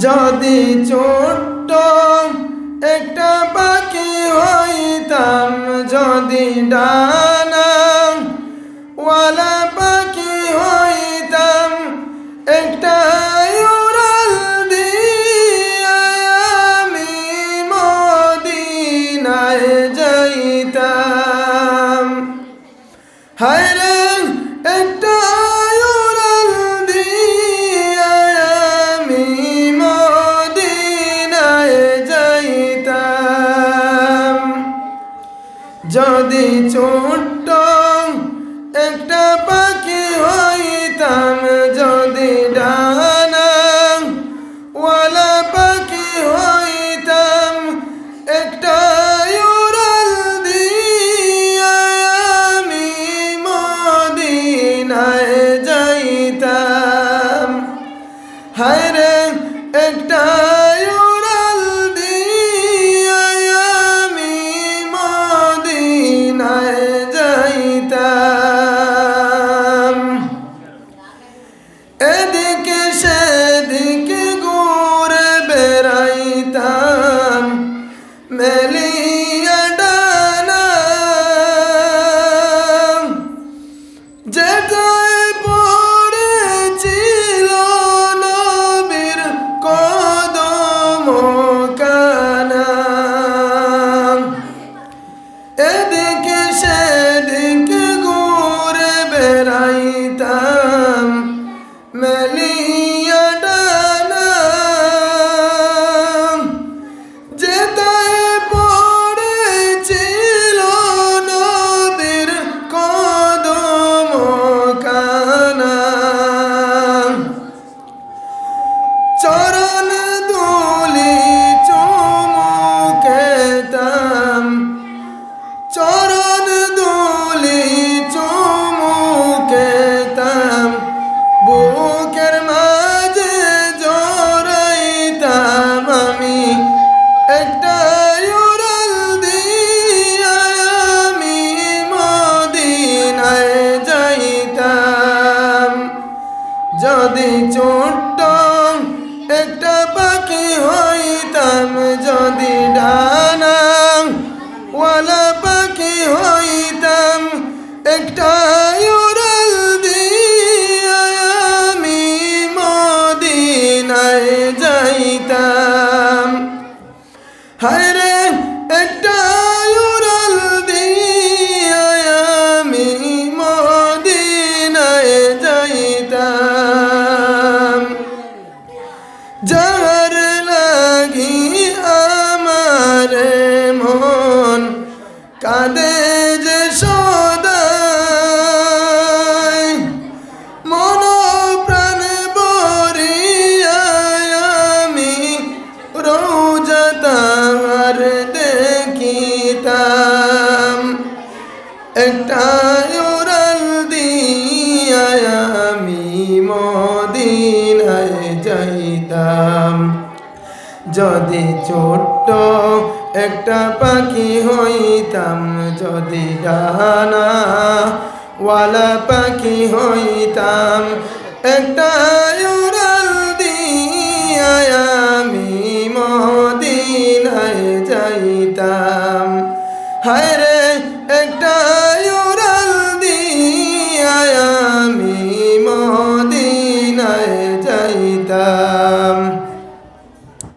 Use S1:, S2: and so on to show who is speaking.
S1: যদি ছোট্ট একটা পাখি হইতাম, যদি ডানা ওয়ালা পাখি হইতাম, একটা উড়াল আমি মদিনায় যাইতাম। হায় ছোট্ট, একটা পাখি হইতাম যদি ডানা। ওয়ালা পাখি হইতাম একটা উড়াল দিয়া আমি মদিনায় যাইতাম। হায় রে, একটা 다 যদি ছোট্ট একটা পাখি হইতাম যদি ডানা। ওয়ালা পাখি হইতাম একটা যদি ছোট্ট একটা পাখি হইতাম যদি ডানা ওয়ালা পাখি হইতাম একটা উড়াল দিয়া আমি